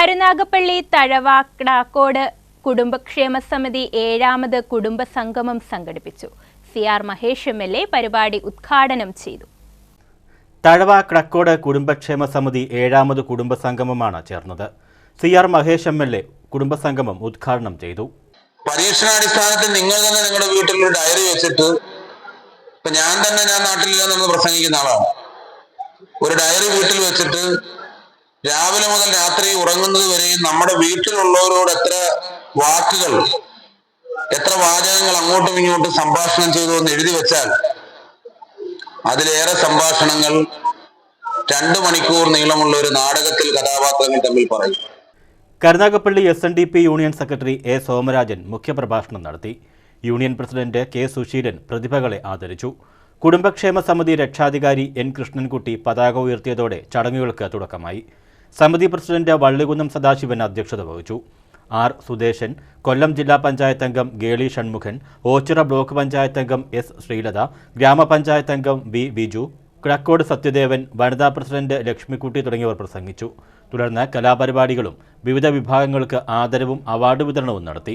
കരുനാഗപ്പള്ളി തഴവാക്കടാക്കോട് കുടുംബക്ഷേമ സമിതി ഏഴാമത് കുടുംബ സംഗമം സംഘടിപ്പിച്ചു. C R Mahesh M L A പരിപാടി ഉദ്ഘാടനം ചെയ്തു. തഴവ കടക്കോട് കുടുംബക്ഷേമ സമിതി ഏഴാമത് കുടുംബസംഗമമാണ് ചേർന്നത്. C R Mahesh M L A കുടുംബസംഗമം ഉദ്ഘാടനം ചെയ്തു. പരീക്ഷണാടിസ്ഥാനത്തിൽ നിങ്ങൾ തന്നെ നിങ്ങളുടെ വീട്ടിൽ ഒരു ഡയറി വെച്ചിട്ട് ഇപ്പൊ ഞാൻ തന്നെ ഞാൻ നാട്ടിലില്ലെന്ന് പ്രസംഗിക്കുന്ന ആളാണ്. ഒരു ഡയറി വീട്ടിൽ വെച്ചിട്ട് രാവിലെ മുതൽ രാത്രി ഉറങ്ങുന്നത് വരെയും നമ്മുടെ വീട്ടിലുള്ളവരോട് എത്ര വാക്കുകൾ എത്ര വാചകങ്ങൾ അങ്ങോട്ടും ഇങ്ങോട്ടും സംഭാഷണം ചെയ്തു എന്ന് എഴുതി വെച്ചാൽ അതിലേറെ സംഭാഷണങ്ങൾ രണ്ടു മണിക്കൂർ നീളമുള്ള ഒരു നാടകത്തിൽ കഥാപാത്രങ്ങൾ തമ്മിൽ പറയും. Karunagappally S N D P union secretary A Somarajan മുഖ്യപ്രഭാഷണം നടത്തി. യൂണിയൻ പ്രസിഡന്റ് കെ സുശീലൻ പ്രതിഭകളെ ആദരിച്ചു. കുടുംബക്ഷേമ സമിതി രക്ഷാധികാരി എൻ കൃഷ്ണൻകുട്ടി പതാക ഉയർത്തിയതോടെ ചടങ്ങുകൾക്ക് തുടക്കമായി. സമിതി പ്രസിഡന്റ് വള്ളികുന്നം സദാശിവൻ അധ്യക്ഷത വഹിച്ചു. ആർ സുദേശൻ കൊല്ലം ജില്ലാ പഞ്ചായത്ത് അംഗം ഗേളി ഷൺമുഖൻ ഓച്ചിറ ബ്ലോക്ക് പഞ്ചായത്ത് അംഗം എസ് ശ്രീലത ഗ്രാമപഞ്ചായത്ത് അംഗം വി ബിജു കിഴക്കോട് സത്യദേവൻ വനിതാ പ്രസിഡന്റ് ലക്ഷ്മിക്കുട്ടി തുടങ്ങിയവർ പ്രസംഗിച്ചു. തുടർന്ന് കലാപരിപാടികളും വിവിധ വിഭാഗങ്ങൾക്ക് ആദരവും അവാർഡ് വിതരണവും നടത്തി.